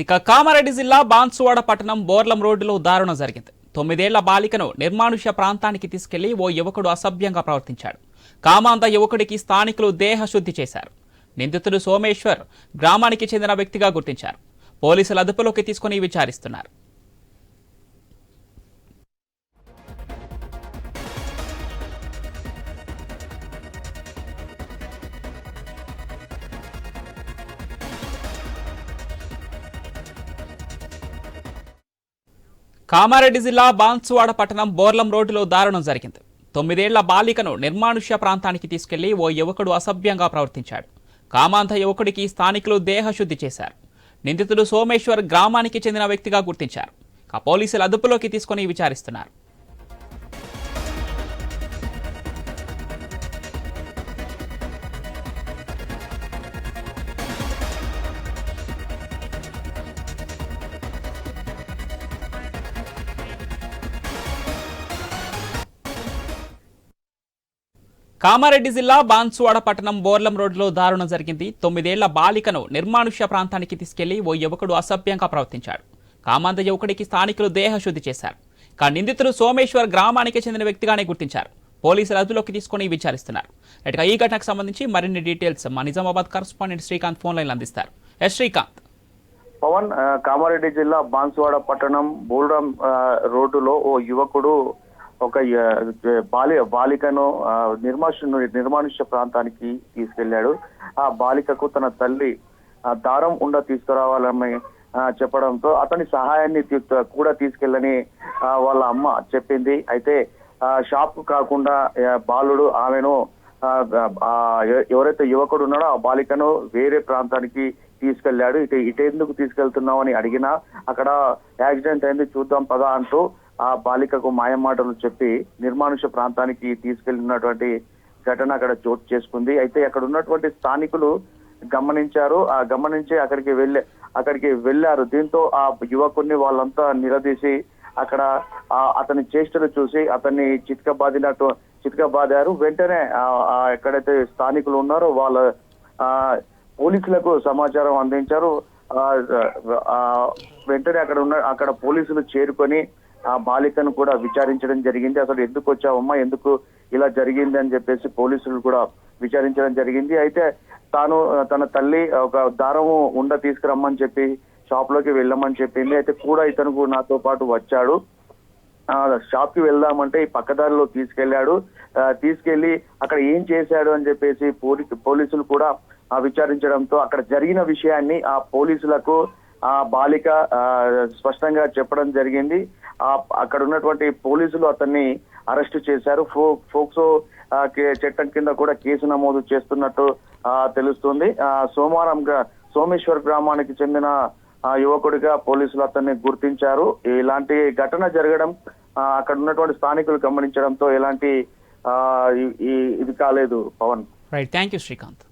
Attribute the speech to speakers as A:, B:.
A: ఇక కామారెడ్డి జిల్లా బాన్సువాడ పట్టణం బోర్లం రోడ్డులో దారుణం జరిగింది. తొమ్మిదేళ్ళ బాలికను నిర్మానుష్య ప్రాంతానికి తీసుకెళ్ళి ఓ యువకుడు అసభ్యంగా ప్రవర్తించాడు. కామాంధ యువకుడికి స్థానికులు దేహశుద్ధి చేశారు. నిందితుడు సోమేశ్వర్ గ్రామానికి చెందిన వ్యక్తిగా గుర్తించారు. పోలీసులు అదుపులోకి తీసుకుని విచారిస్తున్నారు. కామారెడ్డి జిల్లా బాన్సువాడ పట్టణం బోర్లం రోడ్డులో దారుణం జరిగింది. తొమ్మిదేళ్ళ బాలికను నిర్మానుష్య ప్రాంతానికి తీసుకెళ్ళి ఓ యువకుడు అసభ్యంగా ప్రవర్తించాడు. కామాంధ యువకుడికి స్థానికులు దేహశుద్ధి చేశారు. నిందితుడు సోమేశ్వర్ గ్రామానికి చెందిన వ్యక్తిగా గుర్తించారు. పోలీసులు అదుపులోకి తీసుకుని విచారిస్తున్నారు. కామారెడ్డి జిల్లా బాన్సువాడ పట్టణం బోర్లం రోడ్లో దారుణం జరిగింది. తొమ్మిదేళ్ళ బాలికను నిర్మానుష్య ప్రాంతానికి తీసుకెళ్ళి ఓ యువకుడు అసభ్యంగా ప్రవర్తించాడు. కామాంధ యువకుడికి స్థానికులు దేహశుద్ధి చేశారు. కానీ నిందితుడు సోమేశ్వర్ గ్రామానికి చెందిన వ్యక్తిగానే గుర్తించారు. పోలీసులు అదుపులోకి తీసుకుని విచారిస్తున్నారు. ఇటుగా ఈ ఘటనకు సంబంధించి మరిన్ని డీటెయిల్స్ మా Nizamabad correspondent Srikanth phone line అందిస్తారు. ఎస్ శ్రీకాంత్.
B: పవన్ కామారెడ్డి జిల్లా బాన్సువాడ పట్టణం బోల్డం రోడ్డులో ఓ యువకుడు ఒక బాలి బాలికను నిర్మాష నిర్మానుష్య ప్రాంతానికి తీసుకెళ్ళాడు ఆ బాలికకు తన తల్లి దారం ఉండ తీసుకురావాలని చెప్పడంతో అతని సహాయాన్ని కూడా తీసుకెళ్ళని వాళ్ళ అమ్మ చెప్పింది. అయితే ఆ, షాప్ కాకుండా బాలుడు ఆమెను ఎవరైతే యువకుడు ఉన్నాడో ఆ బాలికను వేరే ప్రాంతానికి తీసుకెళ్ళాడు ఇటు ఇటెందుకు తీసుకెళ్తున్నావు అని అడిగినా అక్కడ యాక్సిడెంట్ అయింది చూద్దాం పదా అంటూ ఆ బాలికకు మాయమాటలు చెప్పి నిర్మానుష్య ప్రాంతానికి తీసుకెళ్ళినటువంటి ఘటన అక్కడ చోటు చేసుకుంది. అయితే అక్కడ ఉన్నటువంటి స్థానికులు గమనించారు. ఆ గమనించి అక్కడికి వెళ్ళే అక్కడికి వెళ్ళారు. దీంతో ఆ యువకుడిని వాళ్ళంతా నిలదీసి అక్కడ ఆ అతని చేష్టలు చూసి అతన్ని చితకబాదినట్టు చితకబాదారు. వెంటనే ఎక్కడైతే స్థానికులు ఉన్నారో వాళ్ళ పోలీసులకు సమాచారం అందించారు. వెంటనే అక్కడ ఉన్న అక్కడ పోలీసులు చేరుకొని ఆ బాలికను కూడా విచారించడం జరిగింది. అసలు ఎందుకు వచ్చావమ్మా? ఎందుకు ఇలా జరిగింది అని చెప్పేసి పోలీసులు కూడా విచారించడం జరిగింది. అయితే తాను తన తల్లి ఒక దారము ఉండ తీసుకురమ్మని చెప్పి షాప్లోకి వెళ్ళమని చెప్పింది. అయితే కూడా ఇతను నాతో పాటు వచ్చాడు. ఆ షాప్కి వెళ్దామంటే ఈ పక్కదారిలో తీసుకెళ్ళాడు తీసుకెళ్ళి అక్కడ ఏం చేశాడు అని చెప్పేసి పోలీ పోలీసులు కూడా ఆ, విచారించడంతో అక్కడ జరిగిన విషయాన్ని ఆ పోలీసులకు ఆ బాలిక ఆ, స్పష్టంగా చెప్పడం జరిగింది. అక్కడ ఉన్నటువంటి పోలీసులు అతన్ని అరెస్ట్ చేశారు. ఫో ఫోక్సో చట్టం కింద కూడా కేసు నమోదు చేస్తున్నట్టు తెలుస్తుంది. సోమవారం సోమేశ్వర్ గ్రామానికి చెందిన యువకుడిగా పోలీసులు అతన్ని గుర్తించారు. ఇలాంటి ఘటన జరగడం అక్కడ ఉన్నటువంటి స్థానికులు గమనించడంతో ఎలాంటి ఇది కాలేదు Pavan.
A: Right thank you Srikanth